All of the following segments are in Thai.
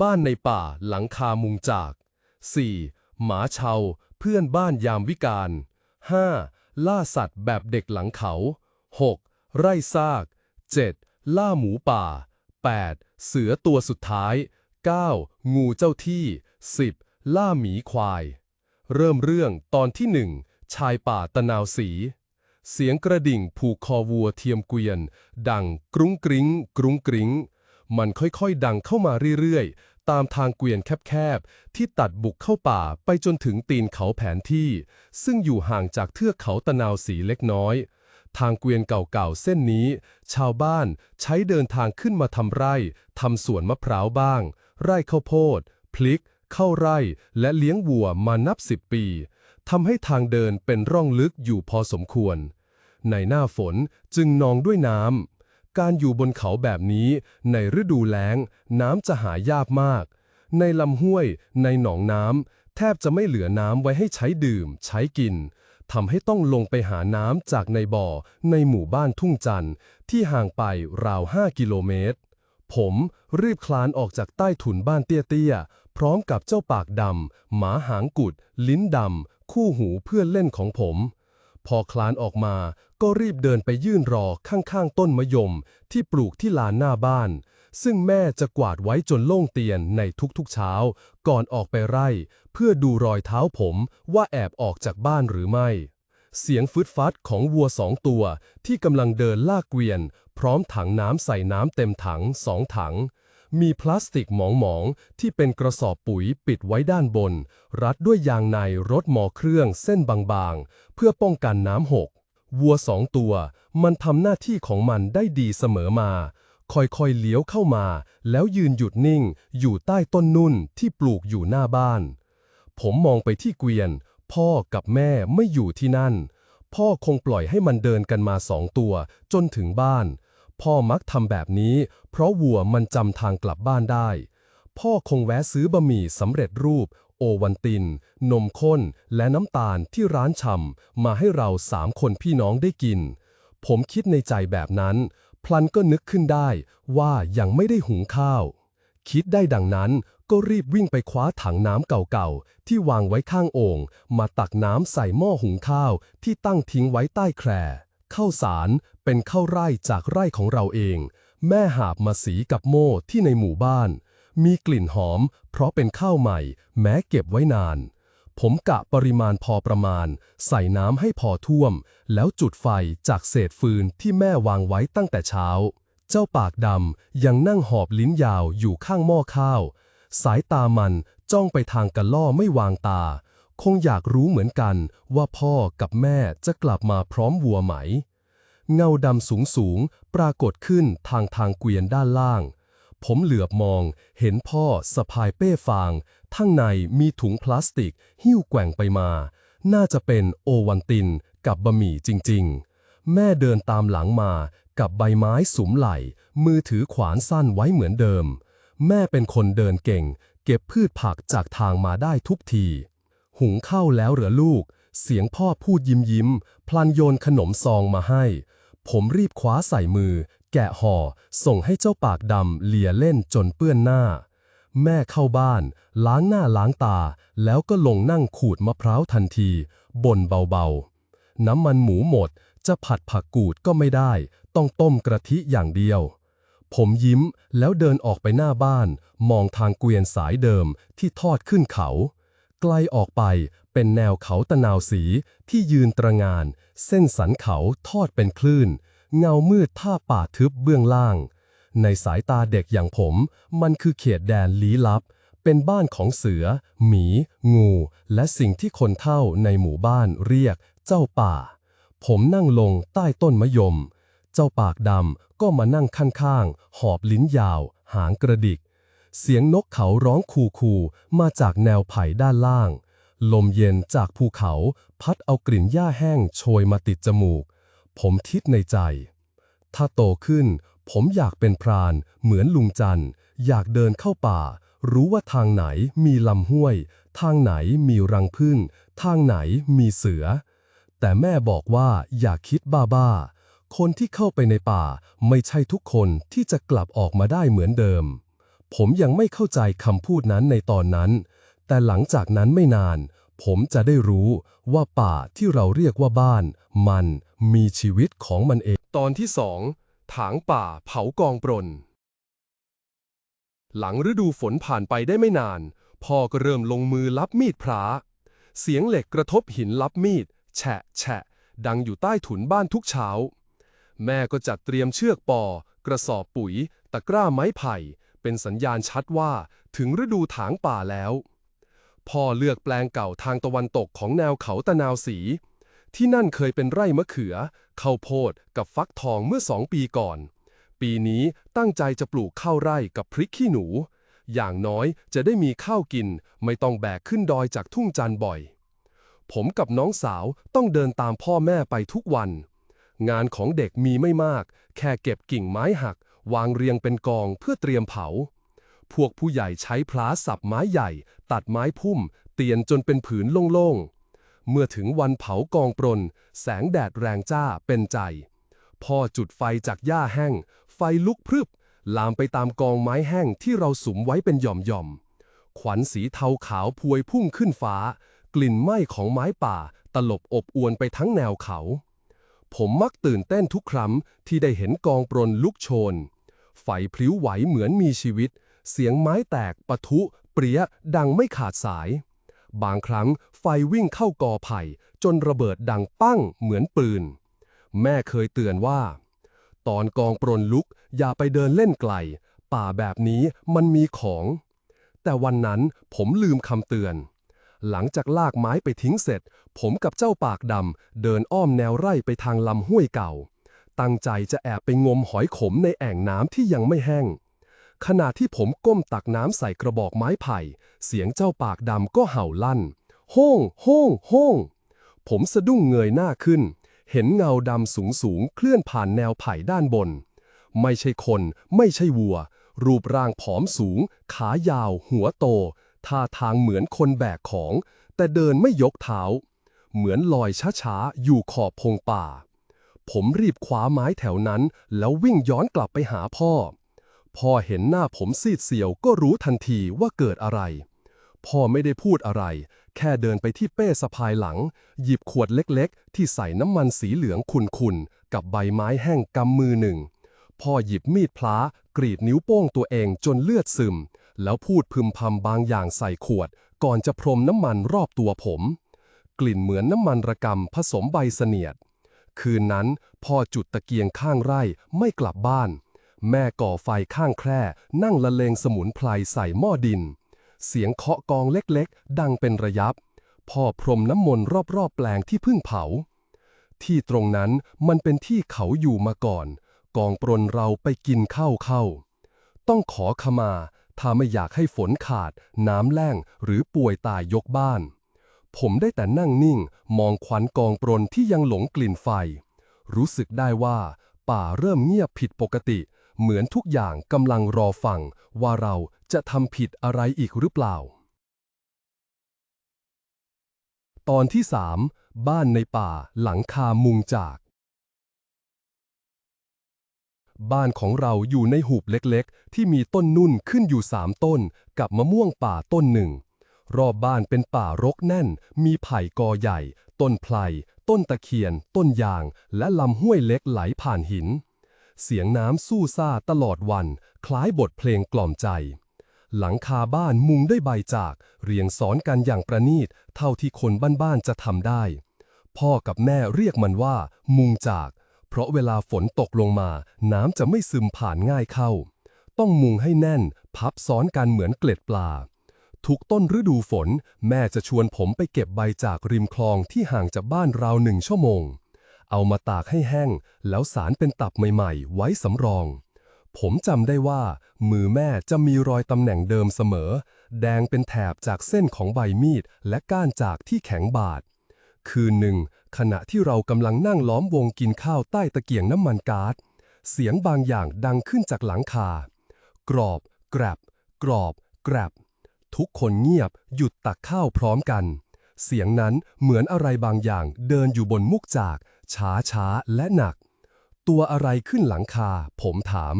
บ้านในป่าหลังคามุงจาก 4. หมาเชาเพื่อนบ้านยามวิกาล 5. ล่าสัตว์แบบเด็กหลังเขา 6. ไร่ซาก 7. ล่าหมูป่า 8. เสือตัวสุดท้าย 9. งูเจ้าที่ 10. ล่าหมีควาย เริ่มเรื่องตอนที่หนึ่งชายป่าตะนาวสี เสียงกระดิ่งผูกคอวัวเทียมเกวียน ดังกรุ้งกริ้ง กรุ้งกริ้ง มันค่อยๆ ดังเข้ามาเรื่อยๆ ตามทางเกวียนแคบๆ ที่ตัดบุกเข้าป่าไปจนถึงตีนเขาแผนที่ ซึ่งอยู่ห่างจากเทือกเขาตะนาวสีเล็กน้อย ทางเกวียนเก่าๆ เส้นนี้ ชาวบ้านใช้เดินทางขึ้นมาทำไร่ทำสวนมะพร้าวบ้าง ไร่ข้าวโพด พลิก เข้าไร่ และเลี้ยงวัวมานับสิบปีทำให้ทางเดินเป็นร่องลึกอยู่พอสมควร ในหน้าฝนจึงนองด้วยน้ำ การอยู่บนเขาแบบนี้ในฤดูแล้ง น้ำจะหายากมาก ในลำห้วย ในหนองน้ำแทบจะไม่เหลือน้ำไว้ให้ใช้ดื่ม ใช้กินทำให้ต้องลงไปหาน้ำจากในบ่อ ในหมู่บ้านทุ่งจันทร์ที่ห่างไปราว 5 กิโลเมตร ผมรีบคลานออกจากใต้ถุนบ้านเตี้ยๆ พร้อมกับเจ้าปากดำหมาหางกุด ลิ้นดำคู่หูเพื่อนเล่นของผม พอคลานออกมา ก็รีบเดินไปยื่นรอข้างๆต้นมะยม ที่ปลูกที่ลานหน้าบ้าน ซึ่งแม่จะกวาดไว้จนโล่งเตียนในทุกๆเช้า ก่อนออกไปไร่ เพื่อดูรอยเท้าผมว่าแอบออกจากบ้านหรือไม่ เสียงฟึดฟัดของวัวสองตัว ที่กำลังเดินลากเกวียน พร้อมถังน้ำใส่น้ำเต็มถังสองถัง มีพลาสติกหมองๆ ที่เป็นกระสอบปุ๋ยปิดไว้ด้านบน รัดด้วยยางในรถหมอเครื่องเส้นบางๆ เพื่อป้องกันน้ำหก วัวสองตัว มันทำหน้าที่ของมันได้ดีเสมอมา ค่อยๆเลี้ยวเข้ามา แล้วยืนหยุดนิ่ง อยู่ใต้ต้นนุ่นที่ปลูกอยู่หน้าบ้าน ผมมองไปที่เกวียน พ่อกับแม่ไม่อยู่ที่นั่น พ่อคงปล่อยให้มันเดินกันมาสองตัว จนถึงบ้าน พ่อมักทำแบบนี้ เพราะวัวมันจำทางกลับบ้านได้ พ่อคงแวะซื้อบะหมี่สำเร็จรูป โอวันติน นมข้น และน้ำตาลที่ร้านชำมาให้เราสามคนพี่น้องได้กิน ผมคิดในใจแบบนั้น พลันก็นึกขึ้นได้ว่ายังไม่ได้หุงข้าว คิดได้ดังนั้นก็รีบวิ่งไปคว้าถังน้ำเก่าๆ ที่วางไว้ข้างโอ่งมาตักน้ำใส่หม้อหุงข้าวที่ตั้งทิ้งไว้ใต้แคร่ ข้าวสารเป็นข้าวไร่จากไร่ของเราเอง แม่หาบมาสีกับโม่ที่ในหมู่บ้าน มีกลิ่นหอม เพราะเป็นข้าวใหม่ แม้เก็บไว้นาน ผมกะปริมาณพอประมาณ ใส่น้ำให้พอท่วม แล้วจุดไฟจากเศษฟืนที่แม่วางไว้ตั้งแต่เช้า เจ้าปากดำยังนั่งหอบลิ้นยาวอยู่ข้างหม้อข้าว สายตามันจ้องไปทางกระล่อไม่วางตา คงอยากรู้เหมือนกันว่าพ่อกับแม่จะกลับมาพร้อมวัวไหม เงาดำสูงสูงปรากฏขึ้นทางทางเกวียนด้านล่าง ผมเหลือบมองเห็นพ่อสะพายเป้ฟางทั้งในมีถุงพลาสติก หิ้วแกว่งไปมา น่าจะเป็นโอวันตินกับบะหมี่จริงๆ แม่เดินตามหลังมากับใบไม้สุมไหล มือถือขวานสั้นไว้เหมือนเดิม แม่เป็นคนเดินเก่ง เก็บพืชผักจากทางมาได้ทุกที หุงข้าวแล้วเหรอลูก เสียงพ่อพูดยิ้มยิ้ม พลันโยนขนมซองมาให้ ผมรีบคว้าใส่มือ แกะห่อ ส่งให้เจ้าปากดำเลียเล่นจนเปื้อนหน้า แม่เข้าบ้าน ล้างหน้าล้างตา แล้วก็ลงนั่งขูดมะพร้าวทันทีบ่นเบาๆ น้ำมันหมูหมด จะผัดผักกูดก็ไม่ได้ ต้องต้มกระทิอย่างเดียวผมยิ้มแล้วเดินออกไปหน้าบ้าน มองทางเกวียนสายเดิมที่ทอดขึ้นเขา ไกลออกไปเป็นแนวเขาตะนาวสีที่ยืนตระงาน เส้นสันเขาทอดเป็นคลื่น เงามืดท่าป่าทึบเบื้องล่าง ในสายตาเด็กอย่างผม มันคือเขตแดนลี้ลับ เป็นบ้านของเสือ หมี งู และสิ่งที่คนเท่าในหมู่บ้านเรียก เจ้าป่า ผมนั่งลงใต้ต้นมะยม เจ้าปากดำก็มานั่งข้างๆหอบลิ้นยาว หางกระดิก เสียงนกเขาร้องคูคูๆมาจากแนวไผ่ด้านล่าง ลมเย็นจากภูเขาพัดเอากลิ่นหญ้าแห้งโชยมาติดจมูก ผมคิดในใจ ถ้าโตขึ้น ผมอยากเป็นพรานเหมือนลุงจัน อยากเดินเข้าป่า รู้ว่าทางไหนมีลำห้วย ทางไหนมีรังผึ้งทางไหนมีเสือ แต่แม่บอกว่าอย่าคิดบ้าๆคนที่เข้าไปในป่าไม่ใช่ทุกคนที่จะกลับออกมาได้เหมือนเดิม ผมยังไม่เข้าใจคำพูดนั้นในตอนนั้น แต่หลังจากนั้นไม่นาน ผมจะได้รู้ว่าป่าที่เราเรียกว่าบ้าน มันมีชีวิตของมันเอง ตอนที่สองถางป่าเผากองปรน หลังฤดูฝนผ่านไปได้ไม่นาน พ่อก็เริ่มลงมือรับมีดพระเสียงเหล็กกระทบหินรับมีด แฉะแฉะ ดังอยู่ใต้ถุนบ้านทุกเช้า แม่ก็จัดเตรียมเชือกปอ กระสอบปุ๋ย ตะกร้าไม้ไผ่ เป็นสัญญาณชัดว่าถึงฤดูถางป่าแล้ว พ่อเลือกแปลงเก่าทางตะวันตกของแนวเขาตะนาวสี ที่นั่นเคยเป็นไร่มะเขือข้าวโพดกับฟักทองเมื่อสองปีก่อน ปีนี้ตั้งใจจะปลูกข้าวไร่กับพริกขี้หนู อย่างน้อยจะได้มีข้าวกินไม่ต้องแบกขึ้นดอยจากทุ่งจันบ่อย ผมกับน้องสาวต้องเดินตามพ่อแม่ไปทุกวันงานของเด็กมีไม่มาก แค่เก็บกิ่งไม้หัก วางเรียงเป็นกองเพื่อเตรียมเผา พวกผู้ใหญ่ใช้พลาสับไม้ใหญ่ ตัดไม้พุ่ม เตียนจนเป็นผืนโล่งๆ เมื่อถึงวันเผากองปรน แสงแดดแรงจ้าเป็นใจ พ่อจุดไฟจากหญ้าแห้ง ไฟลุกพรึบ ลามไปตามกองไม้แห้งที่เราสุมไว้เป็นหย่อมๆ ขวัญสีเทาขาวพวยพุ่งขึ้นฟ้า กลิ่นไหม้ของไม้ป่า ตลบอบอวนไปทั้งแนวเขาผมมักตื่นเต้นทุกครั้งที่ได้เห็นกองปรนลุกโชน ไฟพลิ้วไหวเหมือนมีชีวิต เสียงไม้แตกปะทุเปรี้ยดังไม่ขาดสาย บางครั้งไฟวิ่งเข้ากอไผ่ จนระเบิดดังปั้งเหมือนปืน แม่เคยเตือนว่า ตอนกองปรนลุกอย่าไปเดินเล่นไกล ป่าแบบนี้มันมีของ แต่วันนั้นผมลืมคำเตือน หลังจากลากไม้ไปทิ้งเสร็จ ผมกับเจ้าปากดำเดินอ้อมแนวไร่ไปทางลำห้วยเก่า ตั้งใจจะแอบไปงมหอยขมในแอ่งน้ำที่ยังไม่แห้ง ขณะที่ผมก้มตักน้ำใส่กระบอกไม้ไผ่ เสียงเจ้าปากดำก็เห่าลั่น โฮ่งโฮ่งโฮ่งผมสะดุ้งเงยหน้าขึ้น เห็นเงาดำสูงสูงๆเคลื่อนผ่านแนวไผ่ด้านบน ไม่ใช่คนไม่ใช่วัว รูปร่างผอมสูง ขายาว หัวโต ท่าทางเหมือนคนแบกของ แต่เดินไม่ยกเท้า เหมือนลอยช้าๆ อยู่ขอบพงป่า ผมรีบคว้าไม้แถวนั้น แล้ววิ่งย้อนกลับไปหาพ่อ พ่อเห็นหน้าผมซีดเซียวก็รู้ทันทีว่าเกิดอะไร พ่อไม่ได้พูดอะไร แค่เดินไปที่เป้สะพายหลัง หยิบขวดเล็กๆ ที่ใส่น้ำมันสีเหลืองขุ่นๆ กับใบไม้แห้งกำมือหนึ่ง พ่อหยิบมีดพลากรีดนิ้วโป้งตัวเองจนเลือดซึม แล้วพูดพึมพำบางอย่างใส่ขวด ก่อนจะพรมน้ำมันรอบตัวผม กลิ่นเหมือนน้ำมันระกำผสมใบเสนียด คืนนั้นพ่อจุดตะเกียงข้างไร่ไม่กลับบ้าน แม่ก่อไฟข้างแคร่ นั่งละเลงสมุนไพรใส่หม้อดิน เสียงเคาะกองเล็กๆ ดังเป็นระยับ พ่อพรมน้ำมนต์รอบๆ แปลงที่พิ่งเผา ที่ตรงนั้นมันเป็นที่เขาอยู่มาก่อน กองปรนเราไปกินข้าวเข้า ต้องขอขมา ถ้าไม่อยากให้ฝนขาด น้ำแล้งหรือป่วยตายยกบ้าน ผมได้แต่นั่งนิ่ง มองควันกองปรนที่ยังหลงกลิ่นไฟ รู้สึกได้ว่า ป่าเริ่มเงียบผิดปกติ เหมือนทุกอย่างกำลังรอฟัง ว่าเราจะทำผิดอะไรอีกหรือเปล่า ตอนที่สามบ้านในป่าหลังคามุงจาก บ้านของเราอยู่ในหุบเล็กๆ ที่มีต้นนุ่นขึ้นอยู่สามต้น กับมะม่วงป่าต้นหนึ่ง รอบบ้านเป็นป่ารกแน่น มีไผ่กอใหญ่ ต้นไพรต้นตะเคียน ต้นยาง และลำห้วยเล็กไหลผ่านหิน เสียงน้ำสู้ซาตลอดวัน คล้ายบทเพลงกล่อมใจ หลังคาบ้านมุงด้วยใบจาก เรียงซ้อนกันอย่างประณีต เท่าที่คนบ้านๆจะทำได้ พ่อกับแม่เรียกมันว่า มุงจาก เพราะเวลาฝนตกลงมา น้ำจะไม่ซึมผ่านง่ายเข้า ต้องมุงให้แน่น พับซ้อนกันเหมือนเกล็ดปลา ทุกต้นฤดูฝน แม่จะชวนผมไปเก็บใบจากริมคลองที่ห่างจากบ้านราวหนึ่งชั่วโมง เอามาตากให้แห้ง แล้วสารเป็นตับใหม่ๆ ไว้สำรอง ผมจำได้ว่า มือแม่จะมีรอยตำแหน่งเดิมเสมอ แดงเป็นแถบจากเส้นของใบมีด และก้านจากที่แข็งบาด คืนหนึ่ง ขณะที่เรากำลังนั่งล้อมวงกินข้าวใต้ตะเกียงน้ำมันก๊าซเสียงบางอย่างดังขึ้นจากหลังคา กรอบ แกรบ กรอบ แกรบ ทุกคนเงียบหยุดตักข้าวพร้อมกัน เสียงนั้นเหมือนอะไรบางอย่างเดินอยู่บนมุกจาก ช้าช้าและหนัก ตัวอะไรขึ้นหลังคา ผมถาม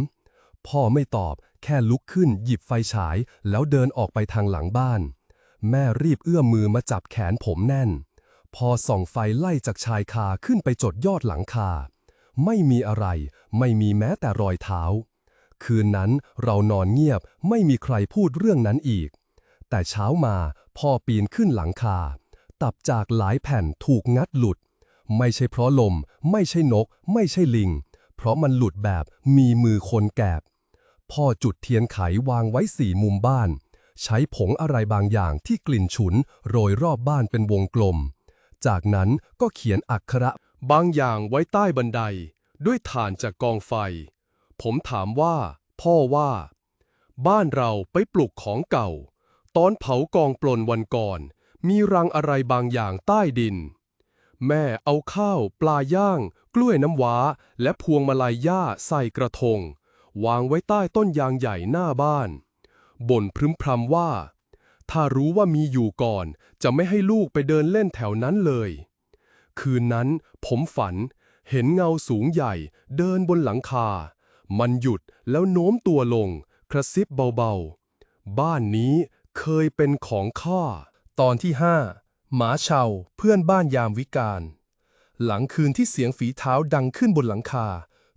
พ่อไม่ตอบแค่ลุกขึ้นหยิบไฟฉาย แล้วเดินออกไปทางหลังบ้าน แม่รีบเอื้อมมือมาจับแขนผมแน่น พอส่องไฟไล่จากชายคาขึ้นไปจดยอดหลังคา ไม่มีอะไร ไม่มีแม้แต่รอยเท้า คืนนั้นเรานอนเงียบไม่มีใครพูดเรื่องนั้นอีก แต่เช้ามาพ่อปีนขึ้นหลังคา ตับจากหลายแผ่นถูกงัดหลุด ไม่ใช่เพราะลม ไม่ใช่นก ไม่ใช่ลิง เพราะมันหลุดแบบมีมือคนแกบ พ่อจุดเทียนไขวางไว้สี่มุมบ้าน ใช้ผงอะไรบางอย่างที่กลิ่นฉุน โรยรอบบ้านเป็นวงกลม จากนั้นก็เขียนอักขระบางอย่างไว้ใต้บันได ด้วยถ่านจากกองไฟ ผมถามว่า พ่อว่า บ้านเราไปปลุกของเก่า ตอนเผากองปลนวันก่อน มีรังอะไรบางอย่างใต้ดิน แม่เอาข้าว ปลาย่าง กล้วยน้ำว้า และพวงมาลัยหญ้าใส่กระทง วางไว้ใต้ต้นยางใหญ่หน้าบ้านบ่นพรึมพรำว่า ถ้ารู้ว่ามีอยู่ก่อน จะไม่ให้ลูกไปเดินเล่นแถวนั้นเลย คืนนั้นผมฝันเห็นเงาสูงใหญ่เดินบนหลังคา มันหยุดแล้วโน้มตัวลง กระซิบเบาๆ บ้านนี้ เคยเป็นของข้าตอนที่ห้าหมาเชาเพื่อนบ้านยามวิกาล หลังคืนที่เสียงฝีเท้าดังขึ้นบนหลังคา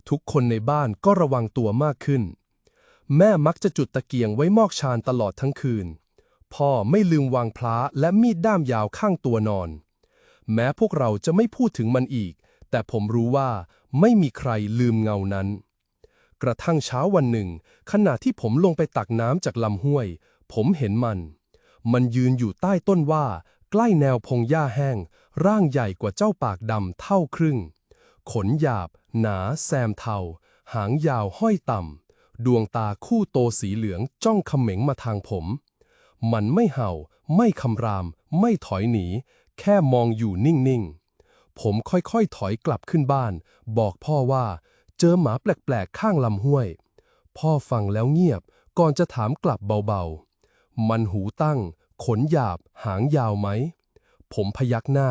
ทุกคนในบ้านก็ระวังตัวมากขึ้น แม่มักจะจุดตะเกียงไว้มอกชานตลอดทั้งคืน พ่อไม่ลืมวางพลาและมีดด้ามยาวข้างตัวนอน แม้พวกเราจะไม่พูดถึงมันอีก แต่ผมรู้ว่าไม่มีใครลืมเงานั้น กระทั่งเช้าวันหนึ่ง ขณะที่ผมลงไปตักน้ำจากลำห้วย ผมเห็นมัน มันยืนอยู่ใต้ต้นว่า ใกล้แนวพงหญ้าแห้ง ร่างใหญ่กว่าเจ้าปากดำเท่าครึ่ง ขนหยาบ หนาแซมเทา หางยาวห้อยต่ำ ดวงตาคู่โตสีเหลืองจ้องเขม็งมาทางผม มันไม่เห่า ไม่คำราม ไม่ถอยหนี แค่มองอยู่นิ่ง ๆ ผมค่อยๆ ถอยกลับขึ้นบ้าน บอกพ่อว่า เจอหมาแปลก ๆ ข้างลำห้วย พ่อฟังแล้วเงียบก่อนจะถามกลับเบาๆ มันหูตั้ง ขนหยาบ หางยาวไหม ผมพยักหน้า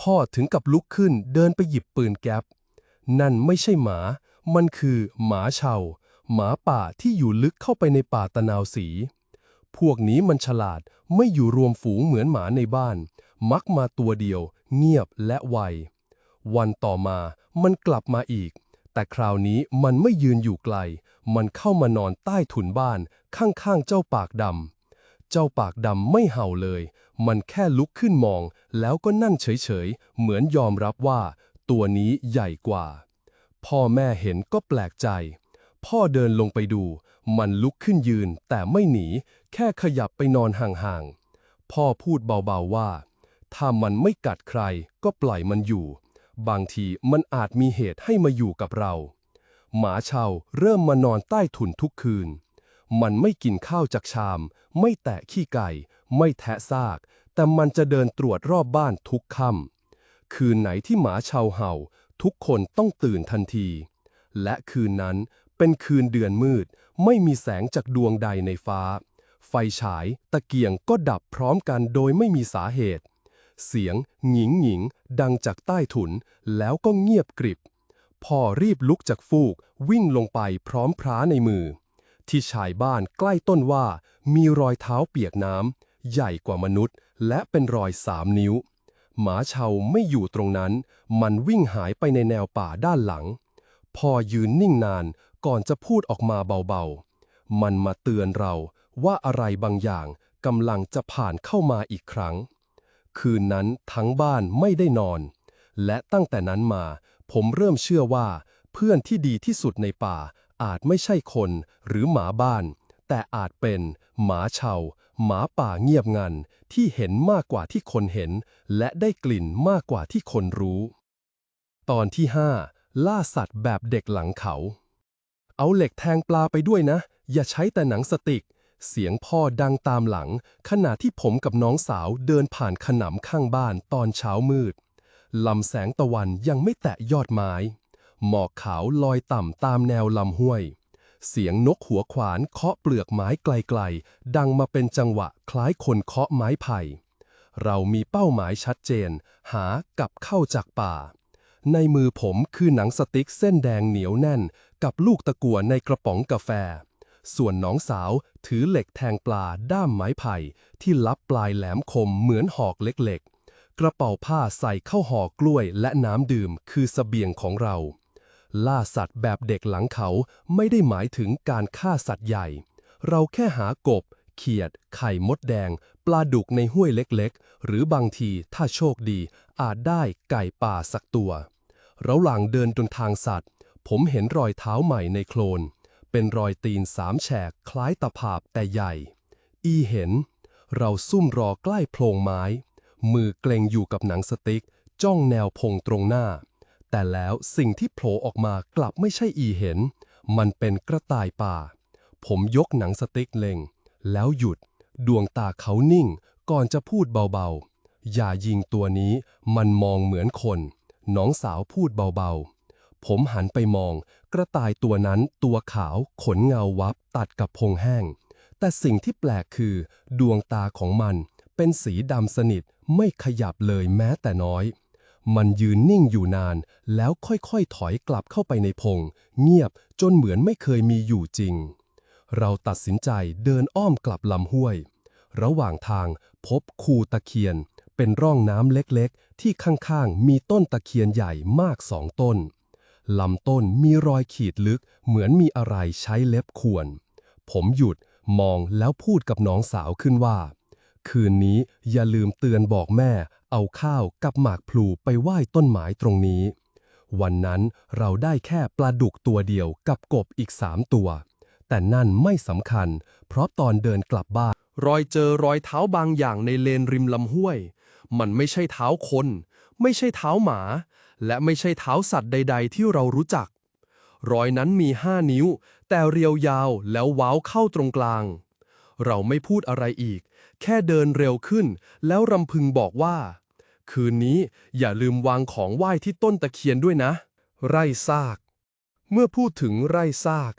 พ่อถึงกับลุกขึ้นเดินไปหยิบปืนแก๊ป นั่นไม่ใช่หมา มันคือหมาเชาหมาป่าที่อยู่ลึกเข้าไปในป่าตะนาวสี พวกนี้มันฉลาดไม่อยู่รวมฝูงเหมือนหมาในบ้าน มักมาตัวเดียว เงียบและไว วันต่อมามันกลับมาอีก แต่คราวนี้มันไม่ยืนอยู่ไกล มันเข้ามานอนใต้ถุนบ้านข้างๆเจ้าปากดำ เจ้าปากดำไม่เห่าเลย มันแค่ลุกขึ้นมอง แล้วก็นั่งเฉยๆ เหมือนยอมรับว่า ตัวนี้ใหญ่กว่า พ่อแม่เห็นก็แปลกใจ พ่อเดินลงไปดู มันลุกขึ้นยืนแต่ไม่หนี แค่ขยับไปนอนห่างๆ พ่อพูดเบาๆว่า ถ้ามันไม่กัดใครก็ปล่อยมันอยู่ บางทีมันอาจมีเหตุให้มาอยู่กับเรา หมาเชาเริ่มมานอนใต้ถุนทุกคืน มันไม่กินข้าวจากชาม ไม่แตะขี้ไก่ ไม่แทะซาก แต่มันจะเดินตรวจรอบบ้านทุกค่ำคืนไหนที่หมาชาวเห่า ทุกคนต้องตื่นทันที และคืนนั้นเป็นคืนเดือนมืด ไม่มีแสงจากดวงใดในฟ้า ไฟฉาย ตะเกียงก็ดับพร้อมกันโดยไม่มีสาเหตุ เสียงหงิงหงิง ดังจากใต้ถุน แล้วก็เงียบกริบพ่อรีบลุกจากฟูกวิ่งลงไปพร้อมพร้าในมือ ที่ชายบ้านใกล้ต้นว่า มีรอยเท้าเปียกน้ำใหญ่กว่ามนุษย์ และเป็นรอยสามนิ้ว หมาเชาไม่อยู่ตรงนั้น มันวิ่งหายไปในแนวป่าด้านหลัง พอยืนนิ่งนานก่อนจะพูดออกมาเบาๆ มันมาเตือนเราว่าอะไรบางอย่างกำลังจะผ่านเข้ามาอีกครั้ง คืนนั้นทั้งบ้านไม่ได้นอน และตั้งแต่นั้นมา ผมเริ่มเชื่อว่า เพื่อนที่ดีที่สุดในป่า อาจไม่ใช่คนหรือหมาบ้าน แต่อาจเป็นหมาเชาหมาป่าเงียบงันที่เห็นมากกว่าที่คนเห็น และได้กลิ่นมากกว่าที่คนรู้ ตอนที่ 5 ล่าสัตว์แบบเด็กหลังเขา เอาเหล็กแทงปลาไปด้วยนะ อย่าใช้แต่หนังสติก เสียงพ่อดังตามหลัง ขณะที่ผมกับน้องสาวเดินผ่านขนำข้างบ้านตอนเช้ามืดลำแสงตะวันยังไม่แตะยอดไม้ หมอกขาวลอยต่ำตามแนวลำห้วย เสียงนกหัวขวานเคาะเปลือกไม้ไกลๆ ดังมาเป็นจังหวะคล้ายคนเคาะไม้ไผ่ เรามีเป้าหมายชัดเจน หากับเข้าจากป่า ในมือผมคือหนังสติ๊กเส้นแดงเหนียวแน่น กับลูกตะกั่วในกระป๋องกาแฟ ส่วนน้องสาวถือเหล็กแทงปลาด้ามไม้ไผ่ที่ลับปลายแหลมคมเหมือนหอกเล็กๆกระเป๋าผ้าใส่เข้าห่อกล้วยและน้ำดื่มคือสเสบียงของเรา ล่าสัตว์แบบเด็กหลังเขาไม่ได้หมายถึงการฆ่าสัตว์ใหญ่ เราแค่หากบ เขียด ไข่มดแดง ปลาดุกในห้วยเล็กๆ หรือบางทีถ้าโชคดี อาจได้ไก่ป่าสักตัวระหว่างเดินจนทางสัตว์ ผมเห็นรอยเท้าใหม่ในโคลน เป็นรอยตีนสามแฉกคล้ายตะภาพแต่ใหญ่ อีเห็น เราซุ่มรอใกล้โพรงไม้ มือเกรงอยู่กับหนังสติ๊ก จ้องแนวพงตรงหน้า แต่แล้วสิ่งที่โผล่ออกมากลับไม่ใช่อีเห็น มันเป็นกระต่ายป่า ผมยกหนังสติ๊กเล็ง แล้วหยุด ดวงตาเขานิ่ง ก่อนจะพูดเบาๆ อย่ายิงตัวนี้ มันมองเหมือนคน น้องสาวพูดเบาๆ ผมหันไปมอง กระต่ายตัวนั้นตัวขาว ขนเงาวับตัดกับพงแห้ง แต่สิ่งที่แปลกคือ ดวงตาของมัน เป็นสีดำสนิท ไม่ขยับเลยแม้แต่น้อย มันยืนนิ่งอยู่นาน แล้วค่อยๆถอยกลับเข้าไปในพง เงียบจนเหมือนไม่เคยมีอยู่จริง เราตัดสินใจเดินอ้อมกลับลำห้วย ระหว่างทางพบคูตะเคียน เป็นร่องน้ำเล็กๆ ที่ข้างๆ มีต้นตะเคียนใหญ่มากสองต้น ลำต้นมีรอยขีดลึกเหมือนมีอะไรใช้เล็บข่วน ผมหยุดมองแล้วพูดกับน้องสาวขึ้นว่า คืนนี้อย่าลืมเตือนบอกแม่ เอาข้าวกับหมากพลูไปไหว้ต้นไม้ตรงนี้ วันนั้นเราได้แค่ปลาดุกตัวเดียวกับกบอีกสามตัว แต่นั่นไม่สำคัญ เพราะตอนเดินกลับบ้าน รอยเจอรอยเท้าบางอย่างในเลนริมลำห้วย มันไม่ใช่เท้าคน ไม่ใช่เท้าหมา และไม่ใช่เท้าสัตว์ใด ๆ ที่เรารู้จัก รอยนั้นมีห้านิ้ว แต่เรียวยาวแล้วว้าวเข้าตรงกลาง เราไม่พูดอะไรอีก แค่เดินเร็วขึ้น แล้วรำพึงบอกว่า คืนนี้อย่าลืมวางของไหว้ที่ต้นตะเคียนด้วยนะ ไร่ซาก เมื่อพูดถึงไร่ซาก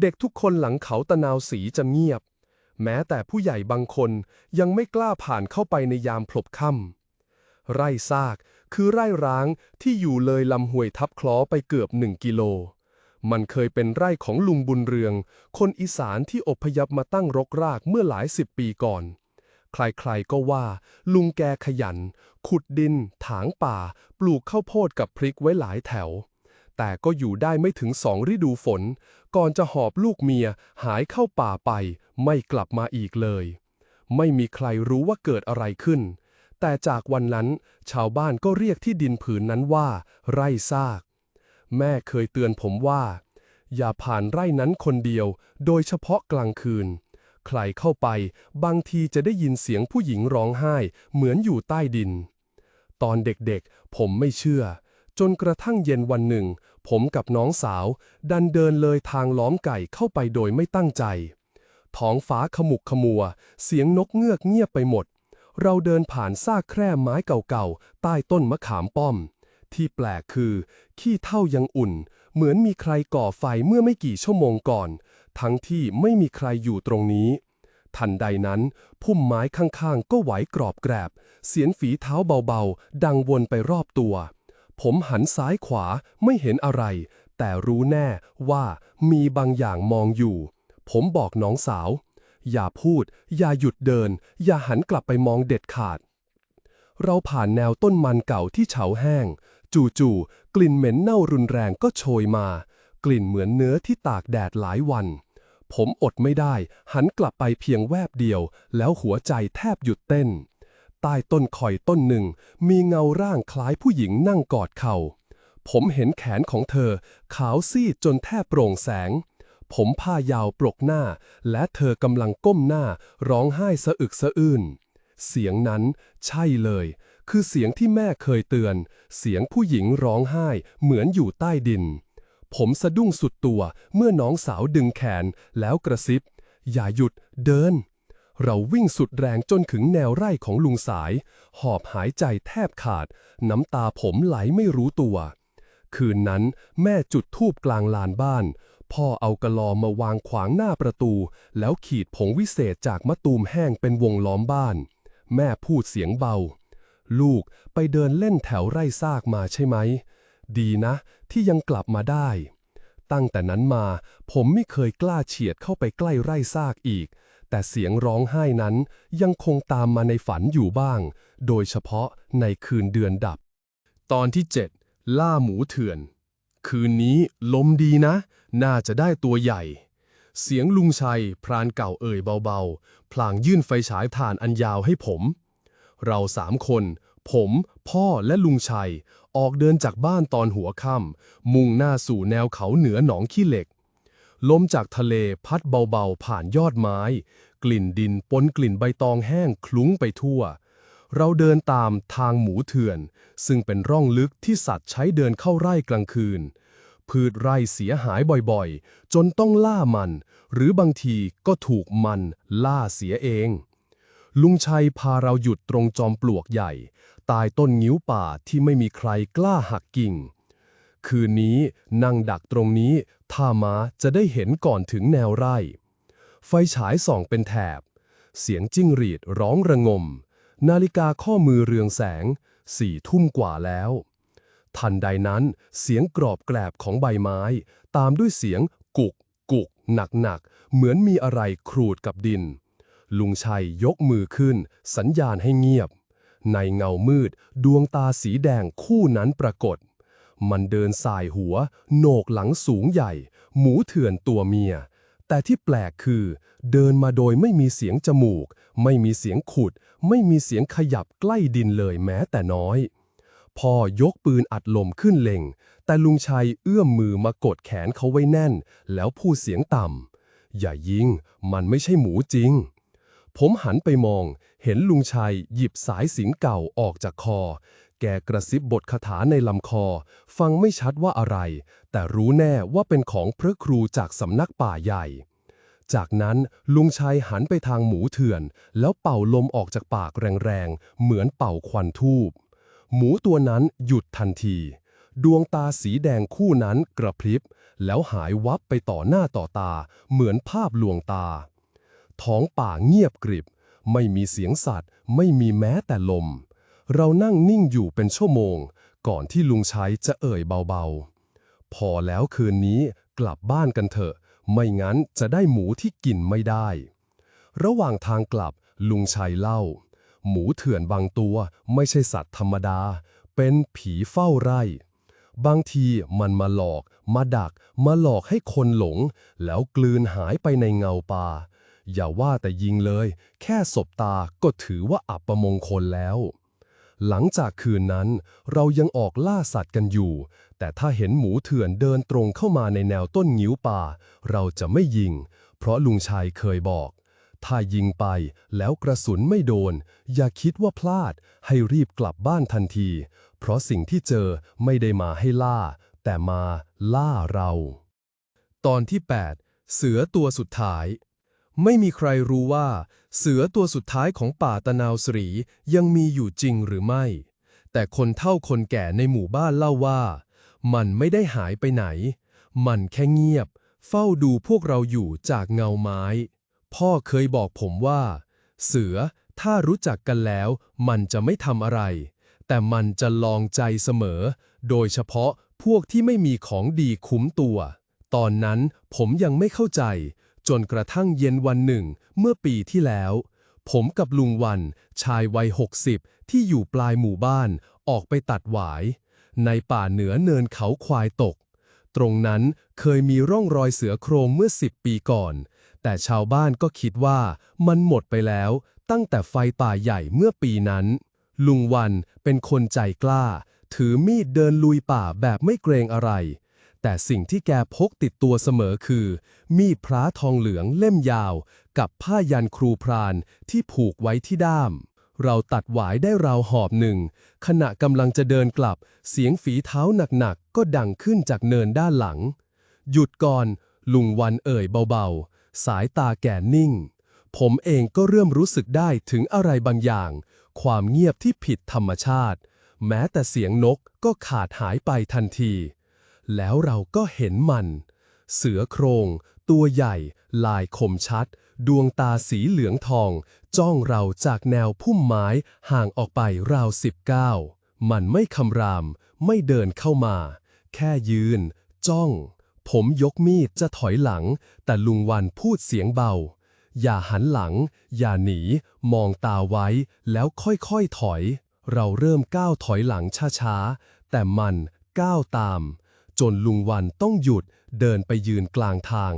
เด็กทุกคนหลังเขาตะนาวสีจะเงียบ แม้แต่ผู้ใหญ่บางคนยังไม่กล้าผ่านเข้าไปในยามพลบค่ำไร่ซากคือไร่ร้างที่อยู่เลยลำห้วยทับคล้อไปเกือบหนึ่งกิโลมันเคยเป็นไร่ของลุงบุญเรือง คนอีสานที่อพยพมาตั้งรกรากเมื่อหลายสิบปีก่อน ใครๆก็ว่า ลุงแกขยัน ขุดดิน ถางป่า ปลูกข้าวโพดกับพริกไว้หลายแถว แต่ก็อยู่ได้ไม่ถึงสองฤดูฝน ก่อนจะหอบลูกเมียหายเข้าป่าไป ไม่กลับมาอีกเลย ไม่มีใครรู้ว่าเกิดอะไรขึ้น แต่จากวันนั้น ชาวบ้านก็เรียกที่ดินผืนนั้นว่า ไร่ซาก แม่เคยเตือนผมว่า อย่าผ่านไร่นั้นคนเดียว โดยเฉพาะกลางคืน ใครเข้าไป บางทีจะได้ยินเสียงผู้หญิงร้องไห้ เหมือนอยู่ใต้ดิน ตอนเด็กๆ ผมไม่เชื่อ จนกระทั่งเย็นวันหนึ่ง ผมกับน้องสาว ดันเดินเลยทางล้อมไก่เข้าไปโดยไม่ตั้งใจ ท้องฟ้าขมุกขมัว เสียงนกเงือกเงียบไปหมด เราเดินผ่านซากแคร่ไม้เก่าๆ ใต้ต้นมะขามป้อม ที่แปลกคือ ขี้เท่ายังอุ่น เหมือนมีใครก่อไฟเมื่อไม่กี่ชั่วโมงก่อน ทั้งที่ไม่มีใครอยู่ตรงนี้ ทันใดนั้น พุ่มไม้ข้างๆ ก็ไหวกรอบแกรบ เสียงฝีเท้าเบาๆ ดังวนไปรอบตัว ผมหันซ้ายขวาไม่เห็นอะไร แต่รู้แน่ว่ามีบางอย่างมองอยู่ ผมบอกน้องสาว อย่าพูด อย่าหยุดเดิน อย่าหันกลับไปมองเด็ดขาด เราผ่านแนวต้นมันเก่าที่เฉาแห้ง จู่ๆกลิ่นเหม็นเน่ารุนแรงก็โชยมา กลิ่นเหมือนเนื้อที่ตากแดดหลายวัน ผมอดไม่ได้ หันกลับไปเพียงแวบเดียว แล้วหัวใจแทบหยุดเต้น ใต้ต้นคอยต้นหนึ่ง มีเงาร่างคล้ายผู้หญิงนั่งกอดเข่า ผมเห็นแขนของเธอ ขาวซีดจนแทบโปร่งแสง ผมผ้ายาวปลกหน้า และเธอกำลังก้มหน้า ร้องไห้สะอึกสะอื้นเสียงนั้นใช่เลย คือเสียงที่แม่เคยเตือน เสียงผู้หญิงร้องไห้เหมือนอยู่ใต้ดิน ผมสะดุ้งสุดตัวเมื่อน้องสาวดึงแขนแล้วกระซิบ อย่าหยุดเดิน เราวิ่งสุดแรงจนถึงแนวไร่ของลุงสาย หอบหายใจแทบขาด น้ำตาผมไหลไม่รู้ตัว คืนนั้นแม่จุดธูปกลางลานบ้าน พ่อเอากระลอมาวางขวางหน้าประตู แล้วขีดผงวิเศษจากมะตูมแห้งเป็นวงล้อมบ้าน แม่พูดเสียงเบา ลูกไปเดินเล่นแถวไร่ซากมาใช่ไหม ดีนะ ที่ยังกลับมาได้ ตั้งแต่นั้นมา ผมไม่เคยกล้าเฉียดเข้าไปใกล้ไร่ซากอีก แต่เสียงร้องไห้นั้นยังคงตามมาในฝันอยู่บ้าง โดยเฉพาะในคืนเดือนดับ ตอนที่ 7 ล่าหมูเถื่อน คืนนี้ลมดีนะ น่าจะได้ตัวใหญ่เสียงลุงชัย พรานเก่าเอ่ยเบาๆ พลางยื่นไฟฉายถ่านอันยาวให้ผม เราสามคน ผม พ่อและลุงชัย ออกเดินจากบ้านตอนหัวค่ำมุ่งหน้าสู่แนวเขาเหนือหนองขี้เหล็ก ลมจากทะเลพัดเบาๆผ่านยอดไม้ กลิ่นดินปนกลิ่นใบตองแห้งคลุ้งไปทั่ว เราเดินตามทางหมูเถื่อน ซึ่งเป็นร่องลึกที่สัตว์ใช้เดินเข้าไร่กลางคืน พืชไร่เสียหายบ่อยๆ จนต้องล่ามัน หรือบางทีก็ถูกมันล่าเสียเองลุงชัยพาเราหยุดตรงจอมปลวกใหญ่ ตายต้นงิ้วป่าที่ไม่มีใครกล้าหักกิ่ง คืนนี้นั่งดักตรงนี้ถ้ามาจะได้เห็นก่อนถึงแนวไร่ ไฟฉายส่องเป็นแถบ เสียงจิ้งหรีดร้องระงม นาฬิกาข้อมือเรืองแสง สี่ทุ่มกว่าแล้ว ทันใดนั้นเสียงกรอบแกรบของใบไม้ ตามด้วยเสียงกุกกุกหนักหนักเหมือนมีอะไรครูดกับดิน ลุงชัยยกมือขึ้น สัญญาณให้เงียบ ในเงามืด ดวงตาสีแดงคู่นั้นปรากฏ มันเดินสายหัว โหนกหลังสูงใหญ่ หมูเถื่อนตัวเมีย แต่ที่แปลกคือ เดินมาโดยไม่มีเสียงจมูก ไม่มีเสียงขุด ไม่มีเสียงขยับใกล้ดินเลยแม้แต่น้อย พ่อยกปืนอัดลมขึ้นเล็ง แต่ลุงชัยเอื้อมมือมากดแขนเขาไว้แน่น แล้วพูดเสียงต่ำอย่ายิง มันไม่ใช่หมูจริง ผมหันไปมอง เห็นลุงชัยหยิบสายสินเก่าออกจากคอ แกกระซิบบทคาถาในลำคอ ฟังไม่ชัดว่าอะไร แต่รู้แน่ว่าเป็นของพระครูจากสำนักป่าใหญ่ จากนั้นลุงชัยหันไปทางหมูเถื่อน แล้วเป่าลมออกจากปากแรงๆ เหมือนเป่าควันทูบ หมูตัวนั้นหยุดทันที ดวงตาสีแดงคู่นั้นกระพริบ แล้วหายวับไปต่อหน้าต่อตา เหมือนภาพลวงตา ท้องป่าเงียบกริบ ไม่มีเสียงสัตว์ ไม่มีแม้แต่ลม เรานั่งนิ่งอยู่เป็นชั่วโมง ก่อนที่ลุงชัยจะเอ่ยเบาๆ พอแล้วคืนนี้กลับบ้านกันเถอะ ไม่งั้นจะได้หมูที่กินไม่ได้ ระหว่างทางกลับลุงชัยเล่า หมูเถื่อนบางตัวไม่ใช่สัตว์ธรรมดา เป็นผีเฝ้าไร่ บางทีมันมาหลอก มาดัก มาหลอกให้คนหลง แล้วกลืนหายไปในเงาป่า อย่าว่าแต่ยิงเลย แค่สบตาก็ถือว่าอับประมงคลแล้ว หลังจากคืนนั้น เรายังออกล่าสัตว์กันอยู่ แต่ถ้าเห็นหมูเถื่อนเดินตรงเข้ามาในแนวต้นงิ้วป่า เราจะไม่ยิง เพราะลุงชัยเคยบอก ถ้ายิงไปแล้วกระสุนไม่โดน อย่าคิดว่าพลาด ให้รีบกลับบ้านทันที เพราะสิ่งที่เจอไม่ได้มาให้ล่า แต่มาล่าเรา ตอนที่ 8 เสือตัวสุดท้าย ไม่มีใครรู้ว่า เสือตัวสุดท้ายของป่าตะนาวสรียังมีอยู่จริงหรือไม่ แต่คนเฒ่าคนแก่ในหมู่บ้านเล่าว่า มันไม่ได้หายไปไหน มันแค่เงียบ เฝ้าดูพวกเราอยู่จากเงาไม้ พ่อเคยบอกผมว่า เสือถ้ารู้จักกันแล้ว มันจะไม่ทำอะไร แต่มันจะลองใจเสมอ โดยเฉพาะพวกที่ไม่มีของดีคุ้มตัว ตอนนั้นผมยังไม่เข้าใจ จนกระทั่งเย็นวันหนึ่ง เมื่อปีที่แล้ว ผมกับลุงวัน ชายวัยหกสิบที่อยู่ปลายหมู่บ้าน ออกไปตัดหวาย ในป่าเหนือเนินเขาควายตก ตรงนั้นเคยมีร่องรอยเสือโครงเมื่อสิบปีก่อน แต่ชาวบ้านก็คิดว่ามันหมดไปแล้ว ตั้งแต่ไฟป่าใหญ่เมื่อปีนั้น ลุงวันเป็นคนใจกล้า ถือมีดเดินลุยป่าแบบไม่เกรงอะไร แต่สิ่งที่แกพกติดตัวเสมอคือ มีดพระทองเหลืองเล่มยาว กับผ้ายันครูพรานที่ผูกไว้ที่ด้าม เราตัดหวายได้ราวหอบหนึ่ง ขณะกำลังจะเดินกลับ เสียงฝีเท้าหนักๆ ก็ดังขึ้นจากเนินด้านหลัง หยุดก่อน ลุงวันเอ่ยเบาๆ สายตาแก่นิ่ง ผมเองก็เริ่มรู้สึกได้ถึงอะไรบางอย่าง ความเงียบที่ผิดธรรมชาติ แม้แต่เสียงนกก็ขาดหายไปทันที แล้วเราก็เห็นมัน เสือโครง ตัวใหญ่ ลายคมชัด ดวงตาสีเหลืองทอง จ้องเราจากแนวพุ่มไม้ห่างออกไปราวสิบเก้ามันไม่คำราม ไม่เดินเข้ามา แค่ยืน จ้อง ผมยกมีดจะถอยหลัง แต่ลุงวันพูดเสียงเบา อย่าหันหลัง อย่าหนี มองตาไว้ แล้วค่อยๆถอย เราเริ่มก้าวถอยหลังช้าๆ แต่มันก้าวตาม จนลุงวันต้องหยุดเดินไปยืนกลางทาง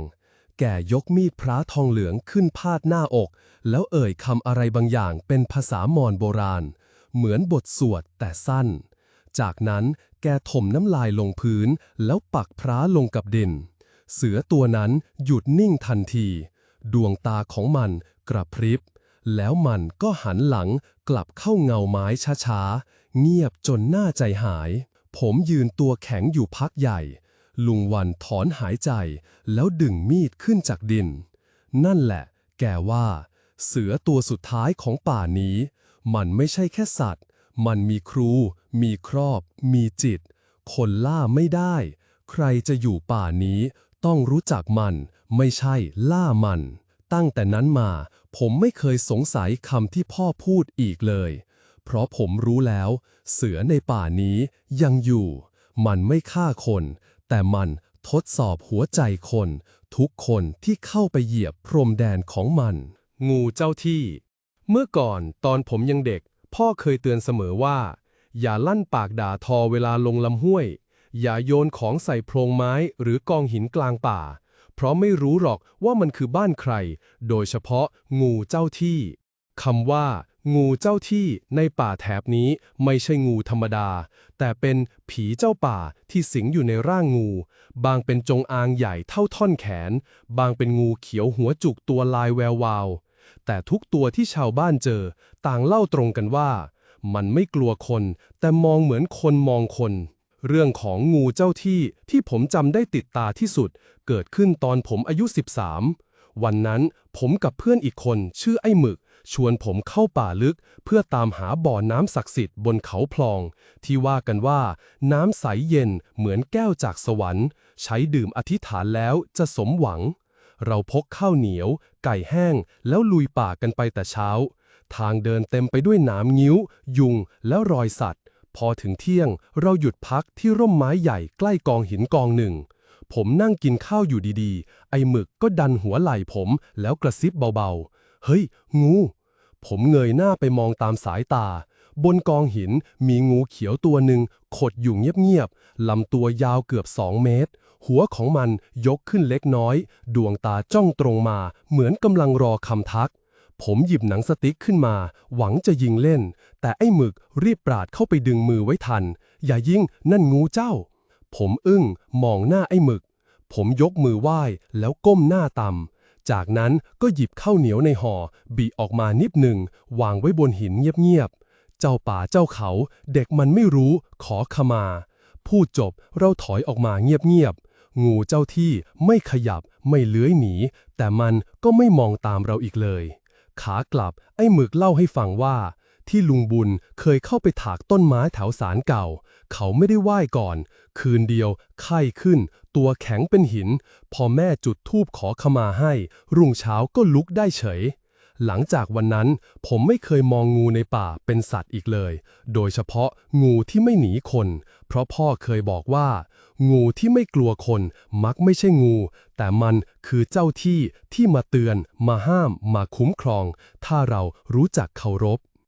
แก่ยกมีดพระทองเหลืองขึ้นพาดหน้าอก แล้วเอ่ยคำอะไรบางอย่างเป็นภาษามอญโบราณ เหมือนบทสวดแต่สั้น จากนั้นแกถมน้ำลายลงพื้น แล้วปักพระลงกับดิน เสือตัวนั้นหยุดนิ่งทันที ดวงตาของมันกระพริบ แล้วมันก็หันหลังกลับเข้าเงาไม้ช้าๆ เงียบจนหน้าใจหาย ผมยืนตัวแข็งอยู่พักใหญ่ ลุงวันถอนหายใจแล้วดึงมีดขึ้นจากดิน นั่นแหละ แกว่า เสือตัวสุดท้ายของป่านี้ มันไม่ใช่แค่สัตว์ มันมีครู มีครอบ มีจิต คนล่าไม่ได้ ใครจะอยู่ป่านี้ต้องรู้จักมัน ไม่ใช่ล่ามัน ตั้งแต่นั้นมา ผมไม่เคยสงสัยคำที่พ่อพูดอีกเลย เพราะผมรู้แล้ว เสือในป่านี้ยังอยู่ มันไม่ฆ่าคน แต่มันทดสอบหัวใจคน ทุกคนที่เข้าไปเหยียบพรมแดนของมัน งูเจ้าที่ เมื่อก่อนตอนผมยังเด็ก พ่อเคยเตือนเสมอว่า อย่าลั่นปากด่าทอเวลาลงลำห้วย อย่าโยนของใส่โพรงไม้หรือกองหินกลางป่า เพราะไม่รู้หรอกว่ามันคือบ้านใคร โดยเฉพาะงูเจ้าที่คำว่า งูเจ้าที่ในป่าแถบนี้ไม่ใช่งูธรรมดา แต่เป็นผีเจ้าป่าที่สิงอยู่ในร่างงู บางเป็นจงอางใหญ่เท่าท่อนแขน บางเป็นงูเขียวหัวจุกตัวลายแวววาว แต่ทุกตัวที่ชาวบ้านเจอ ต่างเล่าตรงกันว่า มันไม่กลัวคน แต่มองเหมือนคนมองคน เรื่องของงูเจ้าที่ที่ผมจำได้ติดตาที่สุด เกิดขึ้นตอนผมอายุ 13 วันนั้นผมกับเพื่อนอีกคนชื่อไอ้หมึก ชวนผมเข้าป่าลึก เพื่อตามหาบ่อน้ำศักดิ์สิทธิ์บนเขาพลอง ที่ว่ากันว่า น้ำใสเย็นเหมือนแก้วจากสวรรค์ ใช้ดื่มอธิษฐานแล้วจะสมหวัง เราพกข้าวเหนียว ไก่แห้ง แล้วลุยป่ากันไปแต่เช้า ทางเดินเต็มไปด้วยหนามงิ้ว ยุงและรอยสัตว์ พอถึงเที่ยงเราหยุดพักที่ร่มไม้ใหญ่ใกล้กองหินกองหนึ่งผมนั่งกินข้าวอยู่ดีๆ ไอ้หมึกก็ดันหัวไหล่ผมแล้วกระซิบเบาๆ เฮ้ย งู ผมเงยหน้าไปมองตามสายตา บนกองหินมีงูเขียวตัวหนึ่งขดอยู่เงียบๆลำตัวยาวเกือบสองเมตร หัวของมันยกขึ้นเล็กน้อย ดวงตาจ้องตรงมา เหมือนกำลังรอคำทัก ผมหยิบหนังสติ๊กขึ้นมา หวังจะยิงเล่น แต่ไอ้หมึกรีบปราดเข้าไปดึงมือไว้ทัน อย่ายิงนั่นงูเจ้า ผมอึ้งมองหน้าไอ้หมึก ผมยกมือไหว้แล้วก้มหน้าต่ำ จากนั้นก็หยิบข้าวเหนียวในห่อ บีออกมานิดหนึ่ง วางไว้บนหินเงียบๆ เจ้าป่าเจ้าเขา เด็กมันไม่รู้ ขอขมา พูดจบเราถอยออกมาเงียบๆ งูเจ้าที่ไม่ขยับไม่เลื้อยหนี แต่มันก็ไม่มองตามเราอีกเลย ขากลับไอ้หมึกเล่าให้ฟังว่า ที่ลุงบุญเคยเข้าไปถากต้นไม้แถวสารเก่า เขาไม่ได้ไหว้ก่อน คืนเดียว ไข้ขึ้น ตัวแข็งเป็นหิน พอแม่จุดธูปขอขมาให้ รุ่งเช้าก็ลุกได้เฉย หลังจากวันนั้นผมไม่เคยมองงูในป่าเป็นสัตว์อีกเลย โดยเฉพาะงูที่ไม่หนีคน เพราะพ่อเคยบอกว่า งูที่ไม่กลัวคนมักไม่ใช่งู แต่มันคือเจ้าที่ที่มาเตือน มาห้าม มาคุ้มครอง ถ้าเรารู้จักเคารพ